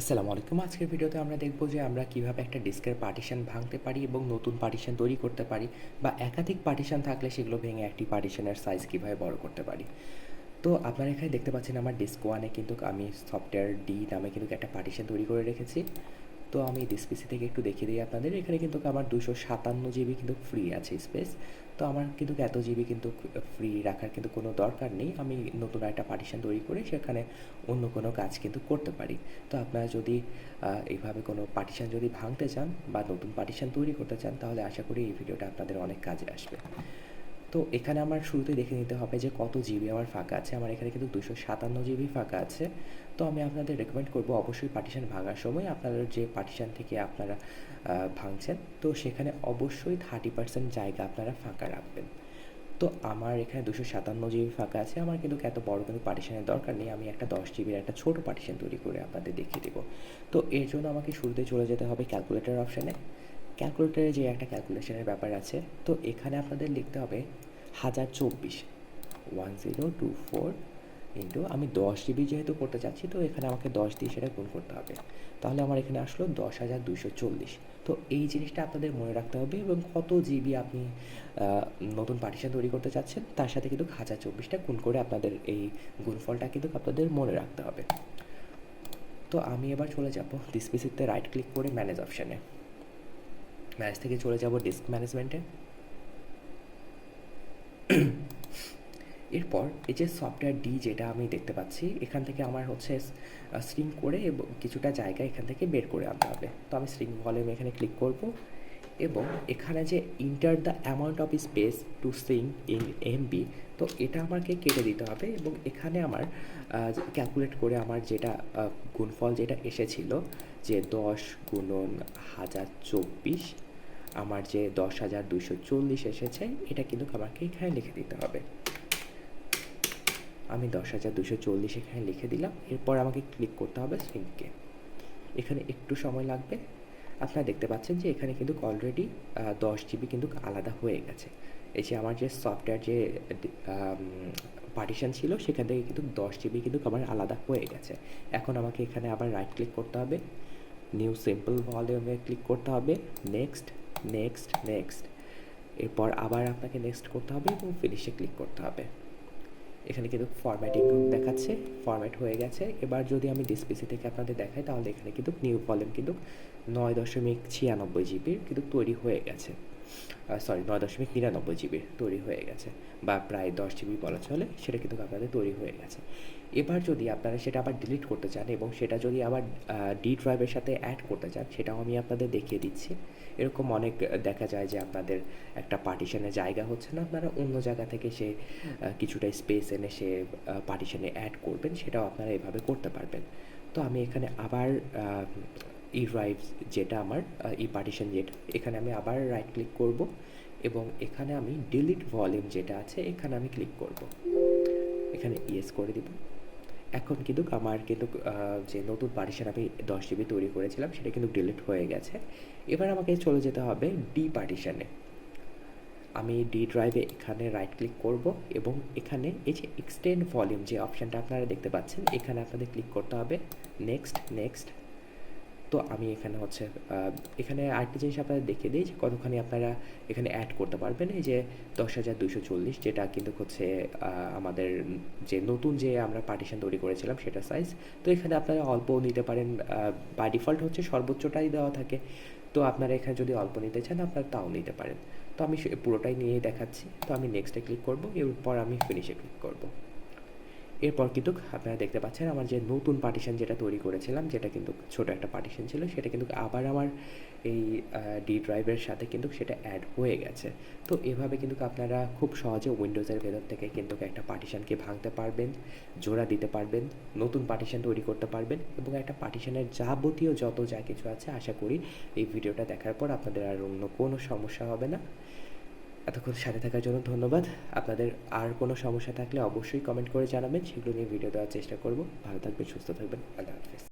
আসসালামু আলাইকুম। আজকের ভিডিওতে আমরা দেখব যে আমরা কীভাবে একটা ডিস্কের পার্টিশন ভাঙতে পারি এবং নতুন পার্টিশন তৈরি করতে পারি বা একাধিক পার্টিশন থাকলে সেগুলো ভেঙে একটি পার্টিশনের সাইজ কীভাবে বড় করতে পারি। তো আপনারা এখানে দেখতে পাচ্ছেন আমার ডিস্ক ওয়ানে কিন্তু আমি সফটওয়্যার ডি নামে কিন্তু একটা পার্টিশন তৈরি করে রেখেছি। তো আমি ডিসপিসি থেকে একটু দেখিয়ে দিই আপনাদের। এখানে কিন্তু আমার দুশো সাতান্ন জিবি কিন্তু ফ্রি আছে স্পেস তো আমার কিন্তু এত জিবি কিন্তু ফ্রি রাখার কিন্তু কোনো দরকার নেই। আমি নতুন একটা পার্টিশন তৈরি করে সেখানে অন্য কোনো কাজ কিন্তু করতে পারি। তো আপনারা যদি এইভাবে কোনো পার্টিশন যদি ভাঙতে চান বা নতুন পার্টিশন তৈরি করতে চান, তাহলে আশা করি এই ভিডিওটা আপনাদের অনেক কাজে আসবে। তো এখানে আমার শুরুতে দেখে নিতে হবে যে কত জিবি আমার ফাঁকা আছে। আমার এখানে কিন্তু দুশো সাতান্ন জিবি ফাঁকা আছে। তো আমি আপনাদের রেকমেন্ড করব অবশ্যই পার্টিশান ভাঙার সময়। আপনাদের যে পার্টিশান থেকে আপনারা ভাঙছেন, তো সেখানে অবশ্যই থার্টি পার্সেন্ট জায়গা আপনারা ফাঁকা রাখবেন। তো আমার এখানে দুশো সাতান্ন জিবি ফাঁকা আছে। আমার কিন্তু এত বড় কোনো পার্টিশানের দরকার নেই। আমি একটা দশ জিবির একটা ছোটো পার্টিশান তৈরি করে আপনাদের দেখিয়ে দেবো। তো এর জন্য আমাকে শুরুতে চলে যেতে হবে ক্যালকুলেটার অপশানে ক্যালকুলেটারে যে একটা ক্যালকুলেশনের ব্যাপার আছে, তো এখানে আপনাদের লিখতে হবে হাজার চব্বিশ। One zero two four into আমি দশ জিবি যেহেতু করতে চাচ্ছি, তো এখানে আমাকে দশ দিয়ে সেটা গুণ করতে হবে। তাহলে আমার এখানে আসলো দশ হাজার দুশো চল্লিশ। তো এই জিনিসটা আপনাদের মনে রাখতে হবে এবং কত জিবি আপনি নতুন পার্টিশন তৈরি করতে চাচ্ছেন, তার সাথে কিন্তু হাজার চব্বিশটা গুণ করে আপনাদের এই গুণফলটা কিন্তু আপনাদের মনে রাখতে হবে। তো আমি এবার চলে যাব ডিসপিসিতে রাইট ক্লিক করে ম্যানেজ অপশানে ম্যানেজ থেকে চলে যাব ডিস্ক ম্যানেজমেন্টে এরপর এই যে সফটওয়্যার ডি যেটা আমি দেখতে পাচ্ছি, এখান থেকে আমার হচ্ছে স্ট্রিং করে এবং, কিছুটা জায়গা এখান থেকে বের করে আনতে হবে। তো আমি স্ট্রিং ভলিউম এখানে ক্লিক করব এবং এখানে যে enter the amount of space to shrink in MB তো এটা আমাকে কেটে দিতে হবে এবং এখানে আমার ক্যালকুলেট করে আমার যেটা গুণফল যেটা এসেছিল, যে দশ গুণন হাজার চব্বিশ, আমার যে দশ হাজার দুশো চল্লিশ এসেছে, এটা কিন্তু আমাকে এখানে লিখে দিতে হবে। আমি দশ হাজার দুশো চল্লিশ এখানে লিখে দিলাম। এরপর আমাকে ক্লিক করতে হবে সিঙ্ককে এখানে একটু সময় লাগবে। আপনারা দেখতে পাচ্ছেন যে এখানে কিন্তু অলরেডি দশ জিবি কিন্তু আলাদা হয়ে গেছে। এই যে আমার যে সফটওয়্যার যে পার্টিশন ছিল, সেখান থেকে কিন্তু দশ জিবি কিন্তু আমার আলাদা হয়ে গেছে। এখন আমাকে এখানে আবার রাইট ক্লিক করতে হবে। নিউ সিম্পল ভলিউমে ক্লিক করতে হবে। নেক্সট নেক্সট নেক্সট এরপর আবার আপনাকে নেক্সট করতে হবে এবং ফিনিশে ক্লিক করতে হবে। এখানে কিন্তু ফরম্যাটিং দেখাচ্ছে ফরম্যাট হয়ে গেছে। এবার যদি আমি ডিসপিসি থেকে আপনাদের দেখাই, তাহলে এখানে কিন্তু নিউ ভলিউম কিন্তু নয় দশমিক ছিয়ানব্বই জিবির কিন্তু তৈরি হয়ে গেছে। সরি নয় দশমিক নিরানব্বই জিবির তৈরি হয়ে গেছে বা প্রায় দশ জিবি বলা চলে, সেটা কিন্তু আপনাদের তৈরি হয়ে গেছে। এবার যদি আপনারা সেটা আবার ডিলিট করতে চান এবং সেটা যদি আবার ডি ড্রাইভের সাথে অ্যাড করতে চান, সেটাও আমি আপনাদের দেখিয়ে দিচ্ছি। এরকম অনেক দেখা যায় যে আপনাদের একটা পার্টিশনের জায়গা হচ্ছে না, আপনারা অন্য জায়গা থেকে সে কিছুটা স্পেস এনে সে পার্টিশনে অ্যাড করবেন, সেটাও আপনারা এভাবে করতে পারবেন। তো আমি এখানে আবার ই ড্রাইভ যেটা আমার ই পার্টিশন যেটা, এখানে আমি আবার রাইট ক্লিক করব এবং এখানে আমি ডিলিট ভলিউম যেটা আছে, এখানে আমি ক্লিক করব। এখানে ইয়েস করে দিব। এখন কিন্তু আমার কিন্তু যে নতুন পার্টিশন আমি দশ জিবি তৈরি করেছিলাম, সেটা কিন্তু ডিলিট হয়ে গেছে। এবার আমাকে চলে যেতে হবে ডি পার্টিশনে আমি ডি ড্রাইভে এখানে রাইট ক্লিক করব এবং এখানে এই যে এক্সটেন্ড ভলিউম যে অপশানটা আপনারা দেখতে পাচ্ছেন, এখানে আপনাদের ক্লিক করতে হবে। নেক্সট নেক্সট তো আমি এখানে হচ্ছে এখানে আরেকটা জিনিস আপনাদের দেখিয়ে দিই যে কতখানি আপনারা এখানে অ্যাড করতে পারবেন। এই যে দশ হাজার দুশো চল্লিশ যেটা কিন্তু হচ্ছে আমাদের যে নতুন যে আমরা পার্টিশন তৈরি করেছিলাম সেটা সাইজ তো এখানে আপনারা অল্প নিতে পারেন বাই ডিফল্ট হচ্ছে সর্বোচ্চটাই দেওয়া থাকে। তো আপনারা এখানে যদি অল্প নিতে চান, আপনারা তাও নিতে পারেন। তো আমি পুরোটাই নিয়ে দেখাচ্ছি। তো আমি নেক্সটে ক্লিক করব, এরপর আমি ফিনিশে ক্লিক করব। এরপর কিন্তু আপনারা দেখতে পাচ্ছেন আমার যে নতুন পার্টিশন যেটা তৈরি করেছিলাম, যেটা কিন্তু ছোট একটা পার্টিশন ছিল, সেটা কিন্তু আবার আমার এই ডি ড্রাইভের সাথে কিন্তু সেটা অ্যাড হয়ে গেছে। তো এভাবে কিন্তু আপনারা খুব সহজে উইন্ডোজের ভেতর থেকে কিন্তু একটা পার্টিশনকে ভাঙতে পারবেন, জোড়া দিতে পারবেন, নতুন পার্টিশন তৈরি করতে পারবেন এবং একটা পার্টিশনের যাবতীয় যত যা কিছু আছে, আশা করি এই ভিডিওটা দেখার পর আপনাদের আর অন্য কোনো সমস্যা হবে না। এতক্ষণ সাথে থাকার জন্য ধন্যবাদ। আপনাদের আর কোনো সমস্যা থাকলে অবশ্যই কমেন্ট করে জানাবেন। সেগুলো নিয়ে ভিডিও দেওয়ার চেষ্টা করব। ভালো থাকবেন, সুস্থ থাকবেন। আল্লাহ হাফিজ।